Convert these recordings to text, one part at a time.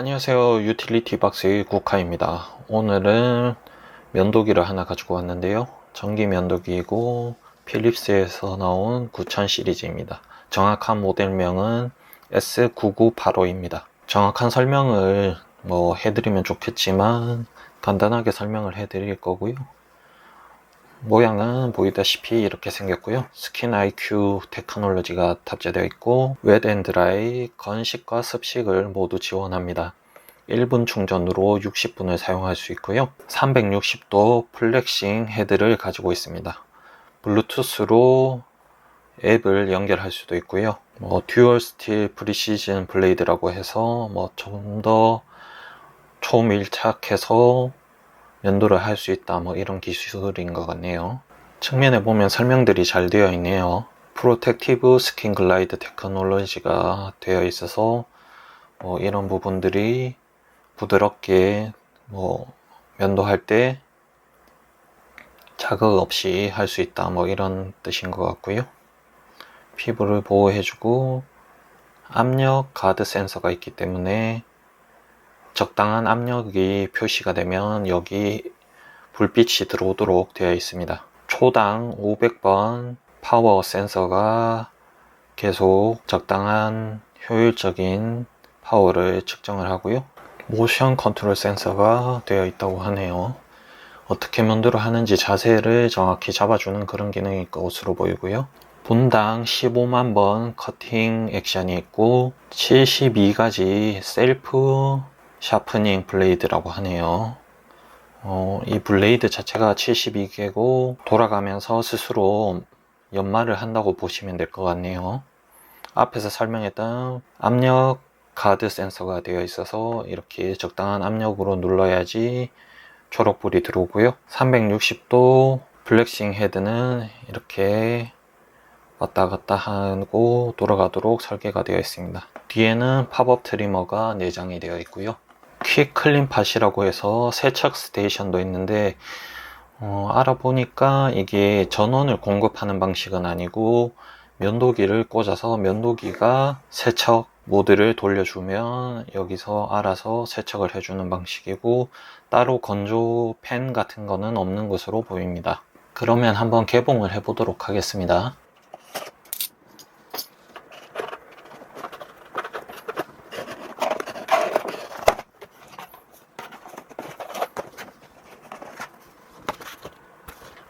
안녕하세요. 유틸리티 박스의 국화입니다. 오늘은 면도기를 하나 가지고 왔는데요. 전기 면도기이고 필립스에서 나온 9000 시리즈입니다. 정확한 모델명은 S9985입니다. 정확한 설명을 뭐 해드리면 좋겠지만 간단하게 설명을 해드릴 거고요 모양은 보이다시피 이렇게 생겼고요. 스킨 IQ 테크놀로지가 탑재되어 있고 웨드앤드라이 건식과 습식을 모두 지원합니다. 1분 충전으로 60분을 사용할 수 있고요. 360도 플렉싱 헤드를 가지고 있습니다. 블루투스로 앱을 연결할 수도 있고요. 뭐 듀얼 스틸 프리시즌 블레이드라고 해서 뭐 좀 더 초밀착해서 연도를 할 수 있다 뭐 이런 기술인 것 같네요. 측면에 보면 설명들이 잘 되어 있네요. 프로텍티브 스킨 글라이드 테크놀로지가 되어 있어서 뭐 이런 부분들이 부드럽게 뭐 면도할 때 자극 없이 할 수 있다 뭐 이런 뜻인 것 같고요. 피부를 보호해주고 압력 가드 센서가 있기 때문에 적당한 압력이 표시가 되면 여기 불빛이 들어오도록 되어 있습니다. 초당 500번 파워 센서가 계속 적당한 효율적인 파워를 측정을 하고요. 모션 컨트롤 센서가 되어 있다고 하네요. 어떻게 면도를 하는지 자세를 정확히 잡아주는 그런 기능일 것으로 보이고요. 분당 15만 번 커팅 액션이 있고 72가지 셀프 샤프닝 블레이드라고 하네요. 어, 이 블레이드 자체가 72개고 돌아가면서 스스로 연마를 한다고 보시면 될 것 같네요. 앞에서 설명했던 압력 가드 센서가 되어 있어서 이렇게 적당한 압력으로 눌러야지 초록불이 들어오고요. 360도 블랙싱 헤드는 이렇게 왔다 갔다 하고 돌아가도록 설계가 되어 있습니다. 뒤에는 팝업 트리머가 내장이 되어 있고요. 퀵 클린 팟이라고 해서 세척 스테이션도 있는데 어, 알아보니까 이게 전원을 공급하는 방식은 아니고 면도기를 꽂아서 면도기가 세척 모드를 돌려주면 여기서 알아서 세척을 해주는 방식이고 따로 건조 팬 같은 거는 없는 것으로 보입니다. 그러면 한번 개봉을 해보도록 하겠습니다.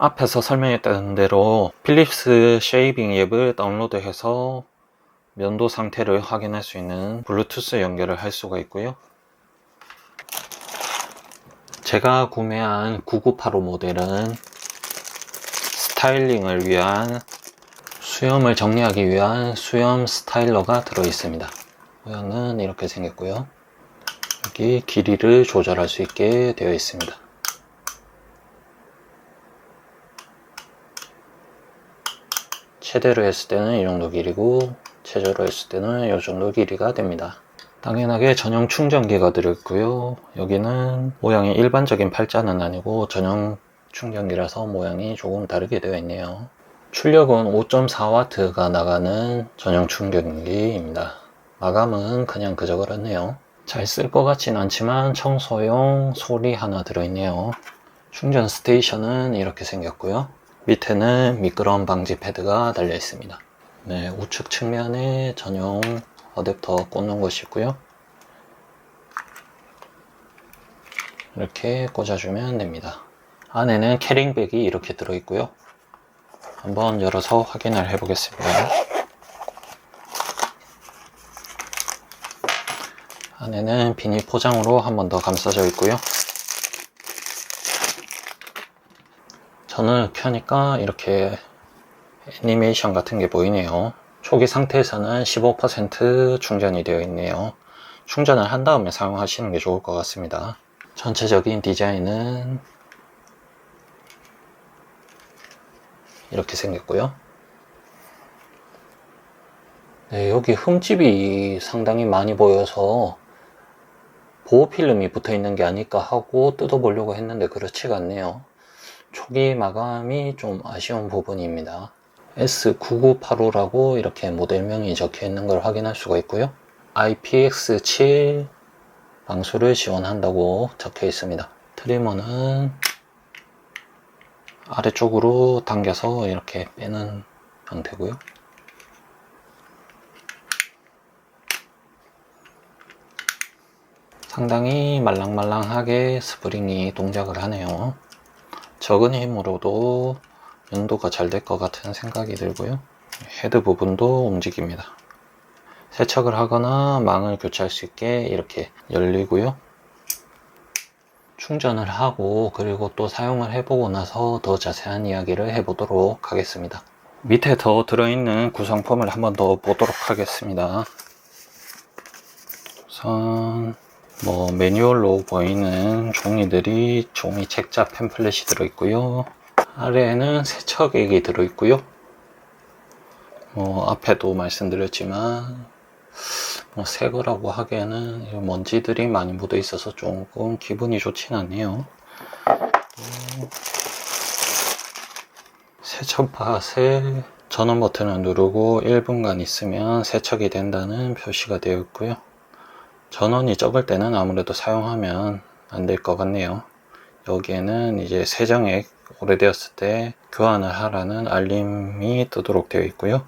앞에서 설명했던 대로 필립스 쉐이빙 앱을 다운로드해서 면도 상태를 확인할 수 있는 블루투스 연결을 할 수가 있고요. 제가 구매한 9985 모델은 스타일링을 위한 수염을 정리하기 위한 수염 스타일러가 들어 있습니다. 모양은 이렇게 생겼고요. 여기 길이를 조절할 수 있게 되어 있습니다. 최대로 했을 때는 이 정도 길이고 최저로 했을 때는 이 정도 길이가 됩니다. 당연하게 전용 충전기가 들어있고요. 여기는 모양이 일반적인 팔자는 아니고 전용 충전기라서 모양이 조금 다르게 되어 있네요. 출력은 5.4W가 나가는 전용 충전기입니다. 마감은 그냥 그저 그렇네요. 잘 쓸 것 같진 않지만 청소용 소리 하나 들어있네요. 충전 스테이션은 이렇게 생겼고요. 밑에는 미끄럼 방지 패드가 달려 있습니다. 네, 우측 측면에 전용 어댑터 꽂는 것이 있고요. 이렇게 꽂아주면 됩니다. 안에는 캐링백이 이렇게 들어있고요. 한번 열어서 확인을 해보겠습니다. 안에는 비닐 포장으로 한 번 더 감싸져 있고요. 전원을 켜니까 이렇게 애니메이션 같은 게 보이네요. 초기 상태에서는 15% 충전이 되어 있네요. 충전을 한 다음에 사용하시는 게 좋을 것 같습니다. 전체적인 디자인은 이렇게 생겼고요. 네, 여기 흠집이 상당히 많이 보여서 보호 필름이 붙어 있는 게 아닐까 하고 뜯어보려고 했는데 그렇지가 않네요. 초기 마감이 좀 아쉬운 부분입니다. S9985라고 이렇게 모델명이 적혀 있는 걸 확인할 수가 있고요. IPX7 방수를 지원한다고 적혀 있습니다. 트리머는 아래쪽으로 당겨서 이렇게 빼는 형태고요. 상당히 말랑말랑하게 스프링이 동작을 하네요. 적은 힘으로도 연도가 잘 될 것 같은 생각이 들고요. 헤드 부분도 움직입니다. 세척을 하거나 망을 교체할 수 있게 이렇게 열리고요. 충전을 하고 그리고 또 사용을 해보고 나서 더 자세한 이야기를 해보도록 하겠습니다. 밑에 더 들어있는 구성품을 한번 더 보도록 하겠습니다. 우선 뭐 매뉴얼로 보이는 종이들이 종이 책자 팸플렛이 들어있고요. 아래에는 세척액이 들어있고요. 뭐 앞에도 말씀드렸지만 뭐 새 거라고 하기에는 먼지들이 많이 묻어 있어서 조금 기분이 좋진 않네요. 또 세척팟에 전원 버튼을 누르고 1분간 있으면 세척이 된다는 표시가 되어 있고요. 전원이 적을 때는 아무래도 사용하면 안 될 것 같네요. 여기에는 이제 세정액 오래되었을 때 교환을 하라는 알림이 뜨도록 되어 있고요.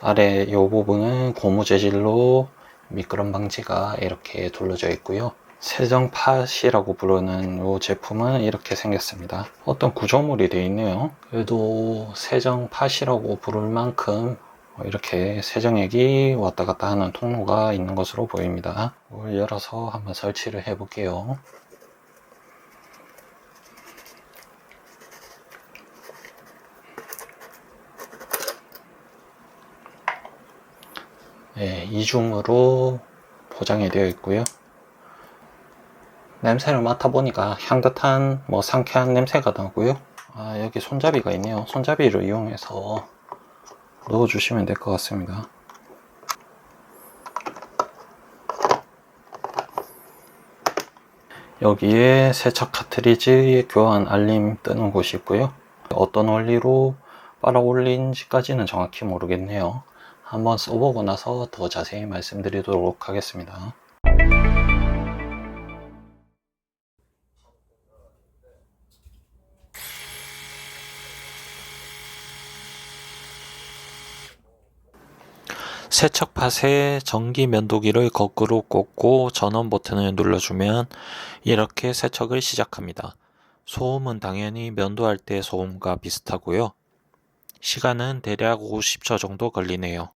아래 이 부분은 고무 재질로 미끄럼 방지가 이렇게 둘러져 있고요. 세정 팟이라고 부르는 이 제품은 이렇게 생겼습니다. 어떤 구조물이 되어 있네요. 그래도 세정 팟이라고 부를 만큼 이렇게 세정액이 왔다 갔다 하는 통로가 있는 것으로 보입니다. 이걸 열어서 한번 설치를 해 볼게요. 네, 이중으로 포장이 되어 있고요. 냄새를 맡아보니까 향긋한 뭐 상쾌한 냄새가 나고요. 아, 여기 손잡이가 있네요. 손잡이를 이용해서 넣어주시면 될 것 같습니다. 여기에 세척 카트리지 교환 알림 뜨는 곳이 있고요. 어떤 원리로 빨아 올린지까지는 정확히 모르겠네요. 한번 써보고 나서 더 자세히 말씀드리도록 하겠습니다. 세척팟에 전기 면도기를 거꾸로 꽂고 전원 버튼을 눌러주면 이렇게 세척을 시작합니다. 소음은 당연히 면도할 때 소음과 비슷하고요. 시간은 대략 50초 정도 걸리네요.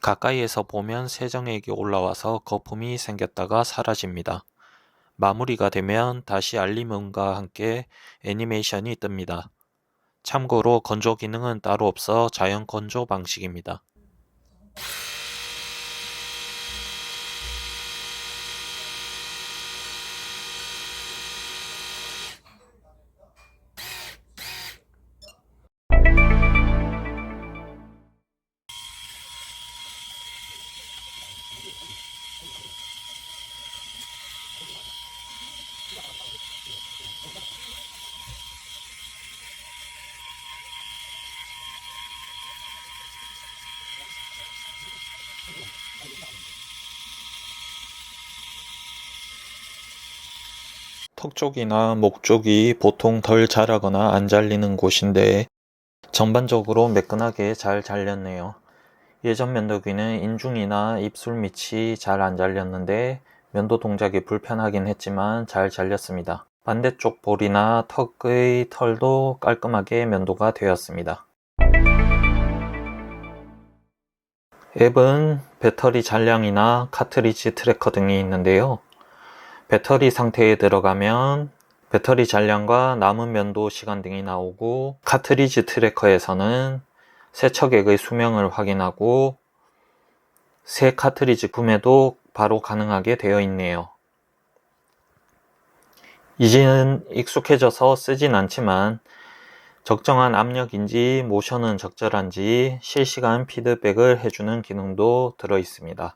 가까이에서 보면 세정액이 올라와서 거품이 생겼다가 사라집니다. 마무리가 되면 다시 알림음과 함께 애니메이션이 뜹니다. 참고로 건조 기능은 따로 없어 자연 건조 방식입니다. 턱 쪽이나 목 쪽이 보통 덜 자라거나 안 잘리는 곳인데 전반적으로 매끈하게 잘 잘렸네요. 예전 면도기는 인중이나 입술 밑이 잘 안 잘렸는데 면도 동작이 불편하긴 했지만 잘 잘렸습니다. 반대쪽 볼이나 턱의 털도 깔끔하게 면도가 되었습니다. 앱은 배터리 잔량이나 카트리지 트래커 등이 있는데요. 배터리 상태에 들어가면 배터리 잔량과 남은 면도 시간 등이 나오고 카트리지 트래커에서는 세척액의 수명을 확인하고 새 카트리지 구매도 바로 가능하게 되어 있네요. 이제는 익숙해져서 쓰진 않지만 적정한 압력인지 모션은 적절한지 실시간 피드백을 해주는 기능도 들어 있습니다.